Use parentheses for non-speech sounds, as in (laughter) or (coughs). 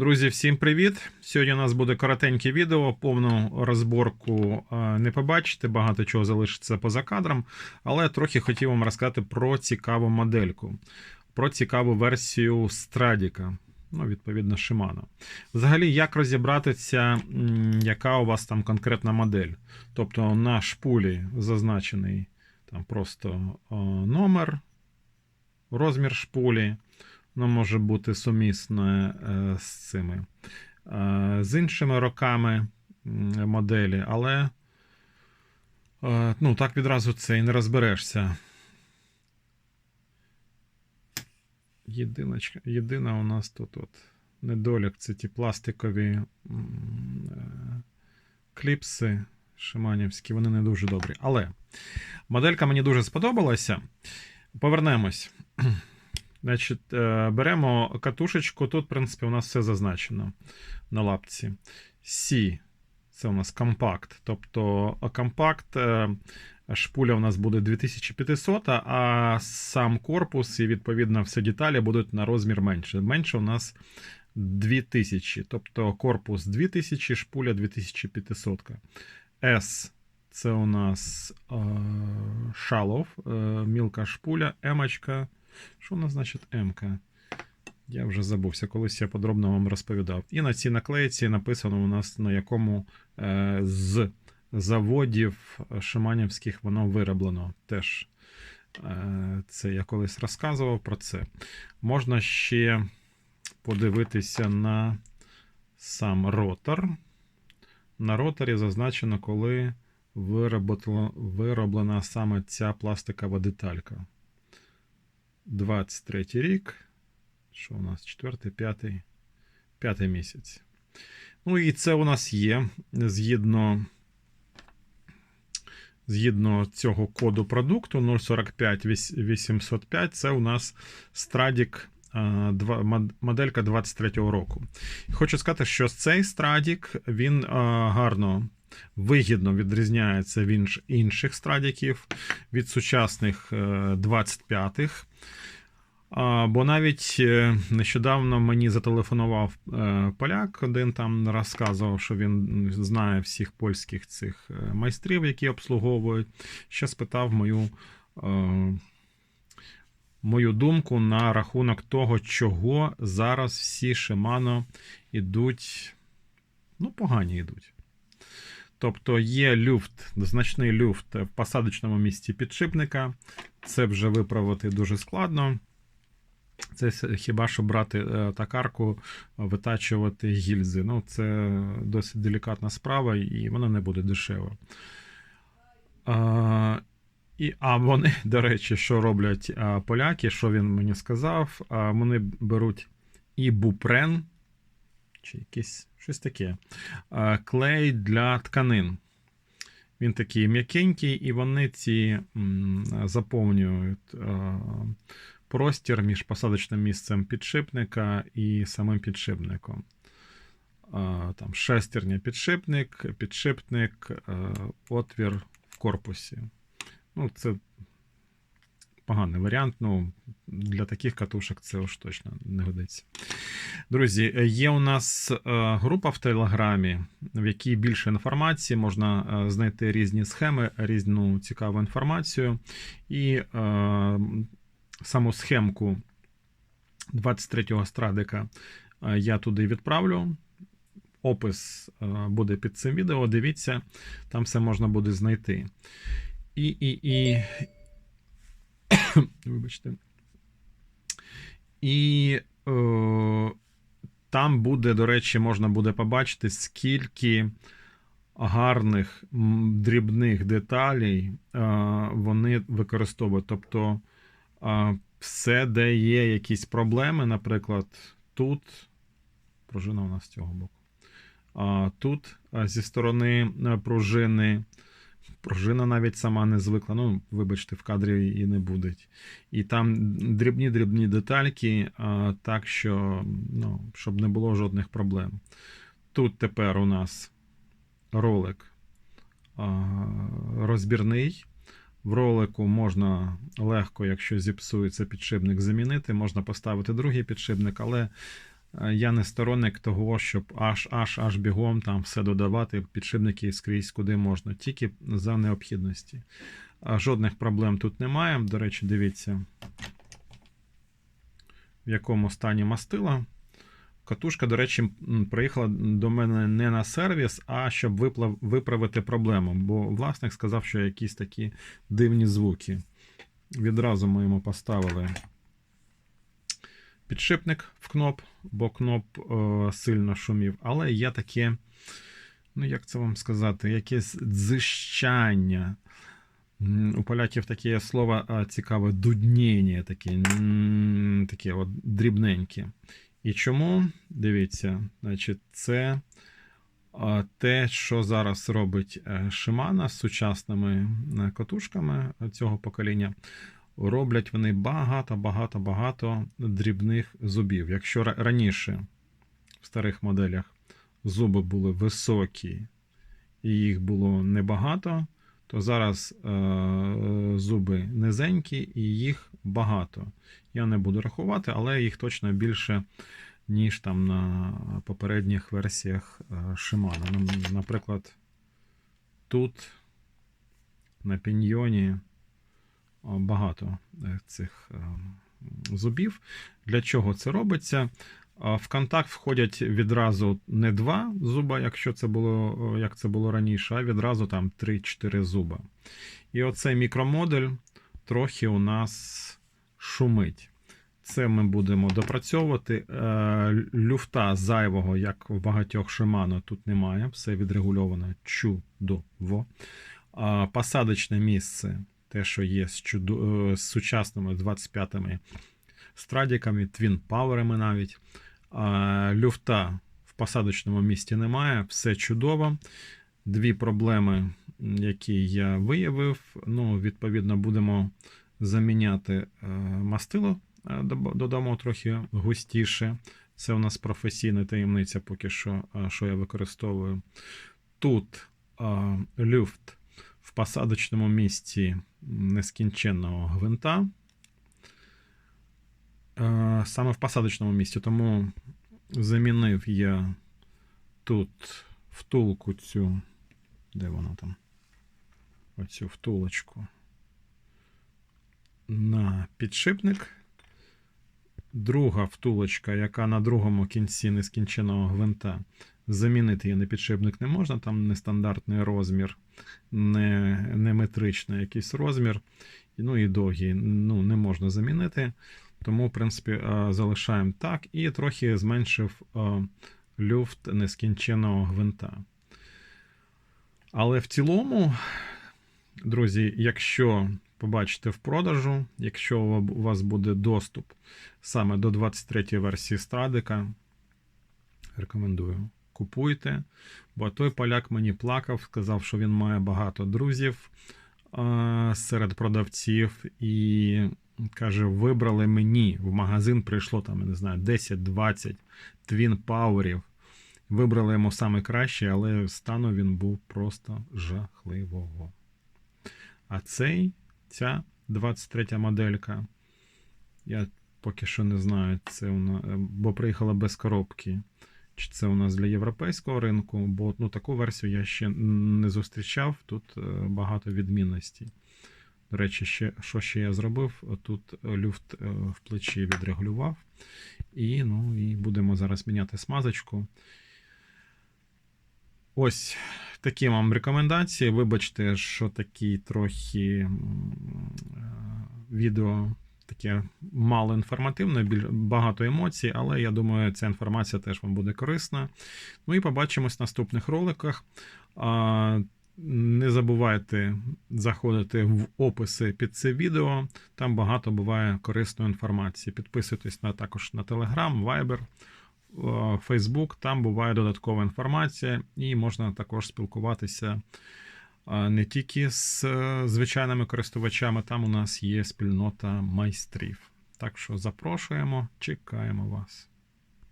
Друзі, всім привіт! Сьогодні у нас буде коротеньке відео, повну розборку е, не побачите, багато чого залишиться поза кадром, але трохи хотів вам розказати про цікаву модельку, про цікаву версію Страдіка, ну, відповідно, Shimano. Взагалі, як розібратися, яка у вас там конкретна модель. Тобто на шпулі зазначений там просто е, номер, розмір шпулі. Воно може бути сумісне е, з цими е, з іншими роками моделі, але е, ну, так відразу це і не розберешся. Єдиночка, єдина у нас тут от недолік це ті пластикові кліпси шиманівські, вони не дуже добрі. Але моделька мені дуже сподобалася. Повернемось. Значить, е, беремо катушечку. Тут, в принципі, у нас все зазначено на лапці. C це у нас компакт. Тобто компакт е, шпуля у нас буде 2500, а сам корпус і, відповідно, всі деталі будуть на розмір менше. Менше у нас 2000. Тобто корпус 2000, шпуля 2500. S це у нас е, шалов, е, мілка шпуля, емочка. Що нас значить М-ка? Я вже забувся, колись я подробно вам розповідав. І на цій наклейці написано у нас на якому е, з заводів шиманівських воно вироблено. Теж е, це я колись розказував про це. Можна ще подивитися на сам ротор. На роторі зазначено, коли вироблена саме ця пластикова деталька. 23 рік. Що у нас? 4, 5, 5 місяць. Ну і це у нас є згідно згідно цього коду продукту 045 805. Це у нас а, моделька 23-го року. Хочу сказати, що цей Stradic, він гарно. Вигідно відрізняється від інших страдіків від сучасних е, 25-х. Бо навіть е, нещодавно мені зателефонував е, поляк, один там розказував, що він знає всіх польських цих е, майстрів, які обслуговують. Ще спитав мою, е, мою думку на рахунок того, чого зараз всі Shimano ідуть, ну, погані йдуть. Тобто є люфт, значний люфт в посадочному місці підшипника. Це вже виправити дуже складно. Це хіба що брати е, токарку, витачувати гільзи. Ну, це досить делікатна справа, і вона не буде дешева. А, і, а вони, до речі, що роблять поляки, що він мені сказав, вони беруть ібупрен, чи якийсь щось таке, клей для тканин. Він такий м'якенький, і вони ці заповнюють простір між посадочним місцем підшипника і самим підшипником. Там шестерня підшипник, підшипник, отвір в корпусі. Ну, це поганий варіант. Ну, для таких катушок це уж точно не годиться. Друзі, є у нас е, група в Телеграмі, в якій більше інформації, можна е, знайти різні схеми, різну цікаву інформацію. І е, саму схемку 23-го страдика е, я туди відправлю. Опис буде під цим відео. Дивіться, там все можна буде знайти. І, і, і... (coughs) Вибачте. І е, там буде, до речі, можна буде побачити, скільки гарних дрібних деталей е, вони використовують. Тобто а, все, де є якісь проблеми, наприклад, тут пружина у нас з цього боку. Тут зі сторони е, пружини. Пружина навіть сама не звикла. Ну, вибачте, в кадрі і не буде. І там дрібні-дрібні детальки, так що, ну, щоб не було жодних проблем. Тут тепер у нас ролик розбірний. В ролику можна легко, якщо зіпсується підшипник, замінити. Можна поставити другий підшипник, але я не сторонник того, щоб аж аж аж бігом там все додавати, підшипники скрізь куди можна, тільки за необхідності. Жодних проблем тут немає. До речі, дивіться, в якому стані мастила. Катушка, до речі, приїхала до мене не на сервіс, а щоб виплав- виправити проблему. Бо власник сказав, що якісь такі дивні звуки. Відразу ми йому поставили підшипник в кноп, бо кноп е, сильно шумів. Але є таке, ну як це вам сказати, якесь дзищання. У поляків таке слово цікаве дуднення, таке, таке от дрібненьке. І чому? Дивіться, значить, це те, що зараз робить е, Shimano з сучасними е, катушками цього покоління. Роблять вони багато-багато-багато дрібних зубів. Якщо раніше в старих моделях зуби були високі і їх було небагато, то зараз е, зуби низенькі і їх багато. Я не буду рахувати, але їх точно більше, ніж там на попередніх версіях е, Shimano. Наприклад, тут на піньйоні багато е, цих е, зубів. Для чого це робиться? В контакт входять відразу не два зуба, якщо це було, як це було раніше, а відразу там 3-4 зуба. І оцей мікромодуль трохи у нас шумить. Це ми будемо допрацьовувати. Е, Люфта зайвого, як в багатьох Shimano, тут немає. Все відрегульовано чудово. Посадочне місце, те, що є з, чудо... е, з сучасними 25-ми страдіками, твін-паверами навіть. А, Люфта в посадочному місці немає, все чудово. Дві проблеми, які я виявив. Ну, відповідно, будемо заміняти е, мастило, е, додамо трохи густіше. Це у нас професійна таємниця, поки що, що я використовую. Тут е, люфт в посадочному місці нескінченного гвинта. Е, Саме в посадочному місці, тому замінив я тут втулку цю. Де вона там? Оцю втулочку на підшипник. Друга втулочка, яка на другому кінці нескінченого гвинта. Замінити її на підшипник не можна, там нестандартний розмір, не, не метричний якийсь розмір. Ну і довгий ну, не можна замінити. Тому, в принципі, е, залишаємо так і трохи зменшив е, люфт нескінченого гвинта. Але в цілому, друзі, якщо побачите в продажу, якщо у вас буде доступ саме до 23 версії Страдика, рекомендую. Купуйте, бо той поляк мені плакав, сказав, що він має багато друзів серед продавців, і каже: вибрали мені в магазин прийшло там, я не знаю, 10-20 твін пауерів. Вибрали йому саме краще, але стану він був просто жахливого. А цей, ця 23 моделька, я поки що не знаю, це вона, бо приїхала без коробки. Чи це у нас для європейського ринку, бо ну, таку версію я ще не зустрічав. Тут е, багато відмінностей. До речі, ще, що ще я зробив? Тут люфт е, в плечі відрегулював. І, ну, і будемо зараз міняти смазочку. Ось такі вам рекомендації. Вибачте, що такі трохи е, відео таке мало інформативне, багато емоцій, але я думаю, ця інформація теж вам буде корисна. Ну і побачимось в наступних роликах. Не забувайте заходити в описи під це відео. Там багато буває корисної інформації. Підписуйтесь на також на Telegram, Viber, Facebook. Там буває додаткова інформація, і можна також спілкуватися не тільки з е, звичайними користувачами. Там у нас є спільнота майстрів. Так що запрошуємо, чекаємо вас.